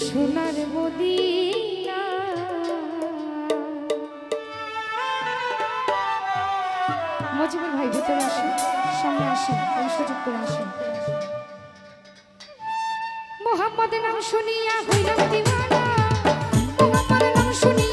সোনার মদিনা। মজিবুল ভাই, ভিতরে আসুন, সামনে আসেন ওই সুযোগ করে আসেন। মোহাম্মদ নাম শুনিয়া হইলাম দিওয়ানা। মোহাম্মদ নাম শুনিয়া